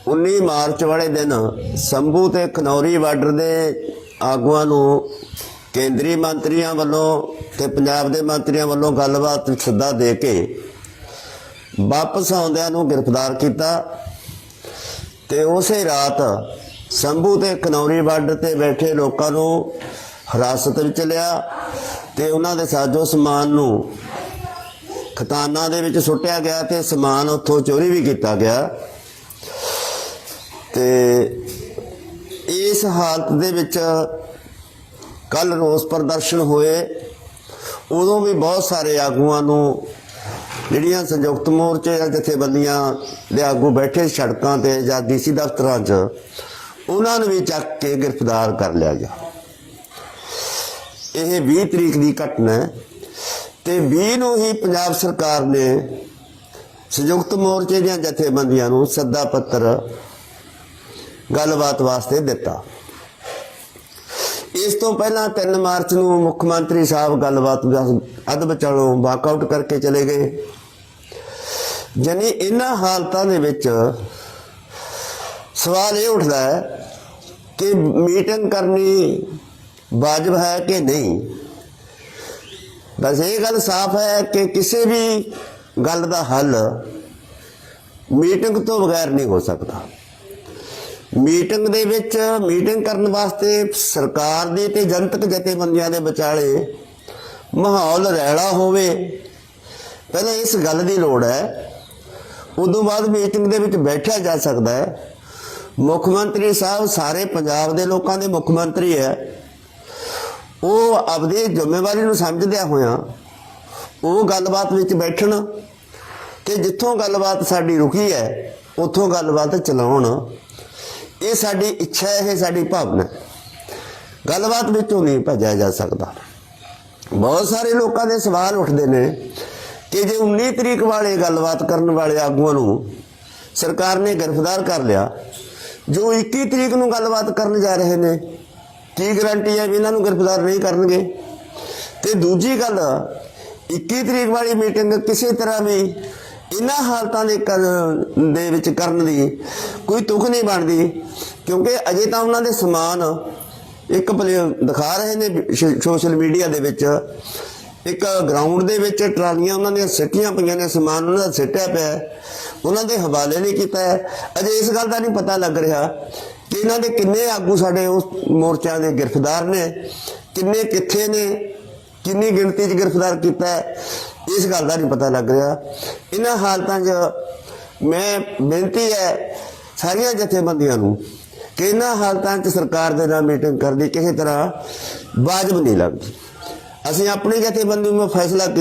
19 March ਵਾਲੇ ਦਿਨ ਸੰਭੂ ਤੇ ਖਨੌਰੀ ਬਾਰਡਰ ਦੇ ਆਗੂਆਂ ਨੂੰ ਕੇਂਦਰੀ ਮੰਤਰੀਆਂ ਵੱਲੋਂ ਤੇ ਪੰਜਾਬ ਦੇ ਮੰਤਰੀਆਂ ਵੱਲੋਂ ਗੱਲਬਾਤ ਸੱਦਾ ਦੇ ਕੇ ਵਾਪਸ ਆਉਂਦਿਆਂ ਨੂੰ ਗ੍ਰਿਫਤਾਰ ਕੀਤਾ ਤੇ ਉਸੇ ਰਾਤ ਸੰਭੂ ਤੇ ਖਨੌਰੀ ਬਾਰਡਰ ਤੇ ਬੈਠੇ ਲੋਕਾਂ ਨੂੰ ਹਿਰਾਸਤ ਵਿੱਚ ਲਿਆ ਤੇ ਉਹਨਾਂ ਦੇ ਸਾਜੋ ਸਮਾਨ ਨੂੰ ਖਤਾਨਾਂ ਦੇ ਵਿੱਚ ਸੁੱਟਿਆ ਗਿਆ ਤੇ ਸਮਾਨ ਉੱਥੋਂ ਚੋਰੀ ਵੀ ਕੀਤਾ ਗਿਆ। ਤੇ ਇਸ ਹਾਲਤ ਦੇ ਵਿੱਚ ਕੱਲ ਰੋਸ ਪ੍ਰਦਰਸ਼ਨ ਹੋਏ। ਉਦੋਂ ਵੀ ਬਹੁਤ ਸਾਰੇ ਆਗੂਆਂ ਨੂੰ ਜਿਹੜੀਆਂ ਸੰਯੁਕਤ ਮੋਰਚੇ ਜਾਂ ਜਥੇਬੰਦੀਆਂ ਦੇ ਆਗੂ ਬੈਠੇ ਸੜਕਾਂ ਤੇ ਜਾਂ ਡੀਸੀ ਦਫ਼ਤਰਾਂ 'ਚ, ਉਹਨਾਂ ਨੂੰ ਵੀ ਚੱਕ ਕੇ ਗ੍ਰਿਫਤਾਰ ਕਰ ਲਿਆ ਗਿਆ। ਇਹ 20 ਤਰੀਕ ਦੀ ਘਟਨਾ ਹੈ ਤੇ 20 ਨੂੰ ਹੀ ਪੰਜਾਬ ਸਰਕਾਰ ਨੇ ਸੰਯੁਕਤ ਮੋਰਚੇ ਦੀਆਂ ਜਥੇਬੰਦੀਆਂ ਨੂੰ ਸੱਦਾ ਪੱਤਰ ਗੱਲਬਾਤ ਵਾਸਤੇ ਦਿੱਤਾ। ਇਸ ਤੋਂ ਪਹਿਲਾਂ 3 ਮਾਰਚ ਨੂੰ ਮੁੱਖ ਮੰਤਰੀ ਸਾਹਿਬ ਗੱਲਬਾਤ ਦਾ ਅੱਧ ਵਿਚਾਲੋਂ ਵਾਕਆਊਟ ਕਰਕੇ ਚਲੇ ਗਏ। ਜਾਨੀ ਇਹਨਾਂ ਹਾਲਤਾਂ ਦੇ ਵਿੱਚ ਸਵਾਲ ਇਹ ਉੱਠਦਾ ਹੈ ਕਿ ਮੀਟਿੰਗ ਕਰਨੀ ਵਾਜਬ ਹੈ ਕਿ ਨਹੀਂ? ਬਸ ਇਹ ਗੱਲ ਸਾਫ਼ ਹੈ ਕਿ ਕਿਸੇ ਵੀ ਗੱਲ ਦਾ ਹੱਲ ਮੀਟਿੰਗ ਤੋਂ ਬਗੈਰ ਨਹੀਂ ਹੋ ਸਕਦਾ। ਮੀਟਿੰਗ ਦੇ ਵਿੱਚ ਮੀਟਿੰਗ ਕਰਨ ਵਾਸਤੇ ਸਰਕਾਰ ਦੇ ਤੇ ਜਨਤਕ ਜਥੇਬੰਦੀਆਂ ਦੇ ਵਿਚਾਲੇ ਮਾਹੌਲ ਰਹਿਲਾ ਹੋਵੇ, ਪਹਿਲਾਂ ਇਸ ਗੱਲ ਦੀ ਲੋੜ ਹੈ। ਉਦੋਂ ਬਾਅਦ ਮੀਟਿੰਗ ਦੇ ਵਿੱਚ ਬੈਠਿਆ ਜਾ ਸਕਦਾ ਹੈ। ਮੁੱਖ ਮੰਤਰੀ ਸਾਹਿਬ ਸਾਰੇ ਪੰਜਾਬ ਦੇ ਲੋਕਾਂ ਦੇ ਮੁੱਖ ਮੰਤਰੀ ਹੈ। ਉਹ ਆਪਣੀ ਜ਼ਿੰਮੇਵਾਰੀ ਨੂੰ ਸਮਝਦਿਆਂ ਹੋਇਆਂ ਉਹ ਗੱਲਬਾਤ ਵਿੱਚ ਬੈਠਣ ਕਿ ਜਿੱਥੋਂ ਗੱਲਬਾਤ ਸਾਡੀ ਰੁਕੀ ਹੈ, ਉੱਥੋਂ ਗੱਲਬਾਤ ਚਲਾਉਣ। ਇਹ ਸਾਡੀ ਇੱਛਾ ਹੈ, ਇਹ ਸਾਡੀ ਭਾਵਨਾ ਗੱਲਬਾਤ ਵਿੱਚੋਂ ਨਹੀਂ ਭੱਜਿਆ ਜਾ ਸਕਦਾ। ਬਹੁਤ ਸਾਰੇ ਲੋਕਾਂ ਦੇ ਸਵਾਲ ਉੱਠਦੇ ਨੇ ਕਿ ਜੇ 19 ਤਰੀਕ ਵਾਲੇ ਗੱਲਬਾਤ ਕਰਨ ਵਾਲੇ ਆਗੂਆਂ ਨੂੰ ਸਰਕਾਰ ਨੇ ਗ੍ਰਿਫਤਾਰ ਕਰ ਲਿਆ, ਜੋ 21 ਤਰੀਕ ਨੂੰ ਗੱਲਬਾਤ ਕਰਨ ਜਾ ਰਹੇ ਨੇ, ਕੀ ਗਰੰਟੀ ਹੈ ਵੀ ਇਹਨਾਂ ਨੂੰ ਗ੍ਰਿਫਤਾਰ ਨਹੀਂ ਕਰਨਗੇ? ਤੇ ਦੂਜੀ ਗੱਲ 21 ਤਰੀਕ ਵਾਲੀ ਮੀਟਿੰਗ ਕਿਸੇ ਤਰ੍ਹਾਂ ਵੀ ਇਹਨਾਂ ਹਾਲਤਾਂ ਦੇ ਦੇ ਵਿੱਚ ਕਰਨ ਦੀ ਕੋਈ ਤੁਖ ਨਹੀਂ ਬਣਦੀ, ਕਿਉਂਕਿ ਅਜੇ ਤਾਂ ਉਹਨਾਂ ਦੇ ਸਮਾਨ ਇੱਕ ਪਲੇ- ਦਿਖਾ ਰਹੇ ਨੇ ਸੋਸ਼ਲ ਮੀਡੀਆ ਦੇ ਵਿੱਚ। ਇੱਕ ਗਰਾਊਂਡ ਦੇ ਵਿੱਚ ਟਰਾਲੀਆਂ ਉਹਨਾਂ ਦੀਆਂ ਸਿੱਟੀਆਂ ਪਈਆਂ ਨੇ, ਸਮਾਨ ਉਹਨਾਂ ਦਾ ਸਿੱਟਿਆ ਪਿਆ ਉਹਨਾਂ ਦੇ ਹਵਾਲੇ ਨਹੀਂ ਕੀਤਾ ਅਜੇ ਇਸ ਗੱਲ ਦਾ ਨਹੀਂ ਪਤਾ ਲੱਗ ਰਿਹਾ ਕਿ ਇਹਨਾਂ ਦੇ ਕਿੰਨੇ ਆਗੂ ਸਾਡੇ ਉਸ ਮੋਰਚਿਆਂ ਦੇ ਗ੍ਰਿਫਤਾਰ ਨੇ, ਕਿੰਨੇ ਕਿੱਥੇ ਨੇ, ਕਿੰਨੀ ਗਿਣਤੀ 'ਚ ਗ੍ਰਿਫਤਾਰ ਕੀਤਾ ਇਸ ਗੱਲ ਦਾ ਨਹੀਂ ਪਤਾ ਲੱਗ ਰਿਹਾ। ਇਹਨਾਂ ਹਾਲਤਾਂ 'ਚ ਮੈਂ ਬੇਨਤੀ ਹੈ ਸਾਰੀਆਂ ਜਥੇਬੰਦੀਆਂ ਨੂੰ ਕਿ ਇਹਨਾਂ ਹਾਲਤਾਂ 'ਚ ਸਰਕਾਰ ਦੇ ਨਾਲ ਮੀਟਿੰਗ ਕਰਨੀ ਕਿਸੇ ਤਰ੍ਹਾਂ ਵਾਜਬ ਨਹੀਂ ਲੱਗਦੀ। ਅਸੀਂ ਆਪਣੀ ਜਥੇਬੰਦੀ ਨੂੰ ਫੈਸਲਾ ਕੀਤਾ